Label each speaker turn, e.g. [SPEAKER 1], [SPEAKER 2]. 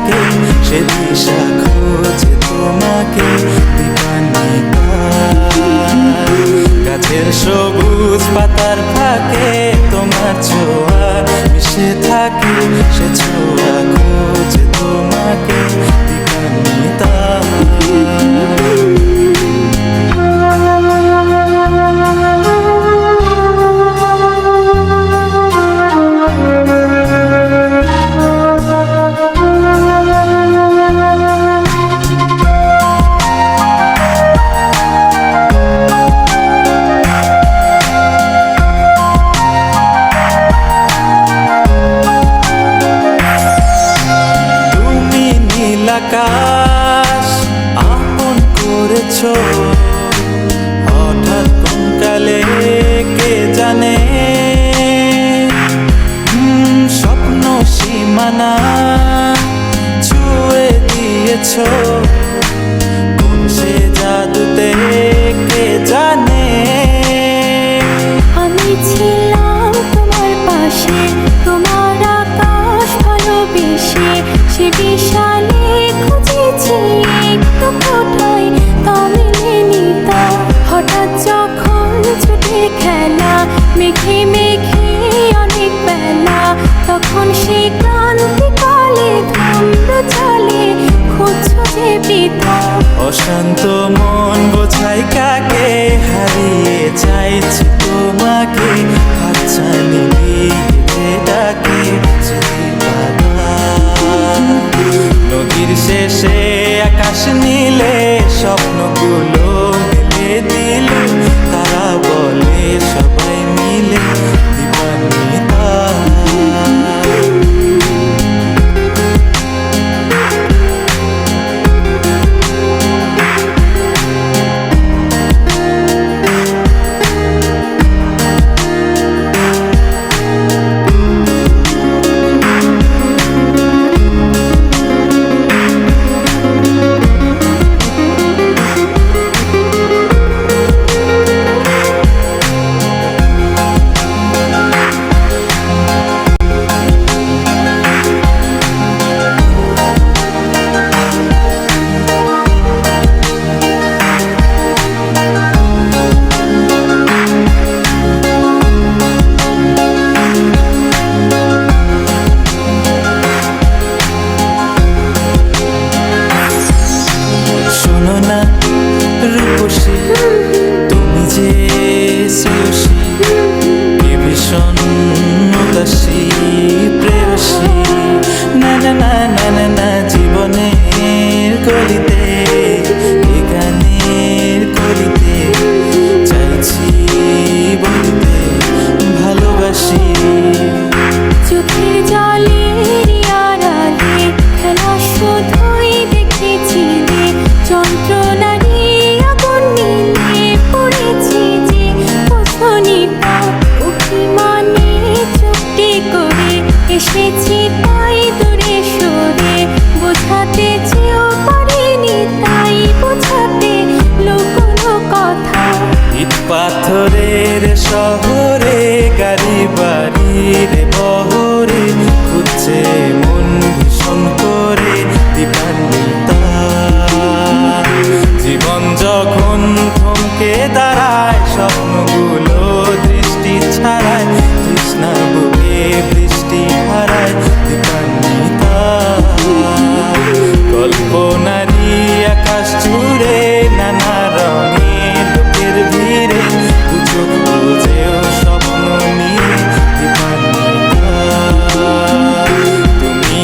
[SPEAKER 1] থাকে সে দিশা খোঁজে তোমাকে, দিবানি গাছের সবুজ পাতার ফাঁকে তোমার ছোঁয়া, মিশে থাকে সে mucho
[SPEAKER 2] মেঘে মেঘে অনেক বেলা, তখন সে ক্রান্তিকালে থামলো চলে, খুঁজছো যে পিতা
[SPEAKER 1] অশান্ত মন বোঝাই কাকে, হারিয়ে চাইছি তোমাকে, হাতছানি দিয়ে ডাকে নদীর শেষে আকাশ নীলে 是 থেকে দাঁড়ায়? স্বপ্নগুলো দৃষ্টি ছাড়ায়। তৃষ্ণা বুকে বৃষ্টি হারায়। কল্পনারি আকাশ জুড়ে নানা রঙে লোকের ভিড়ে। তুমি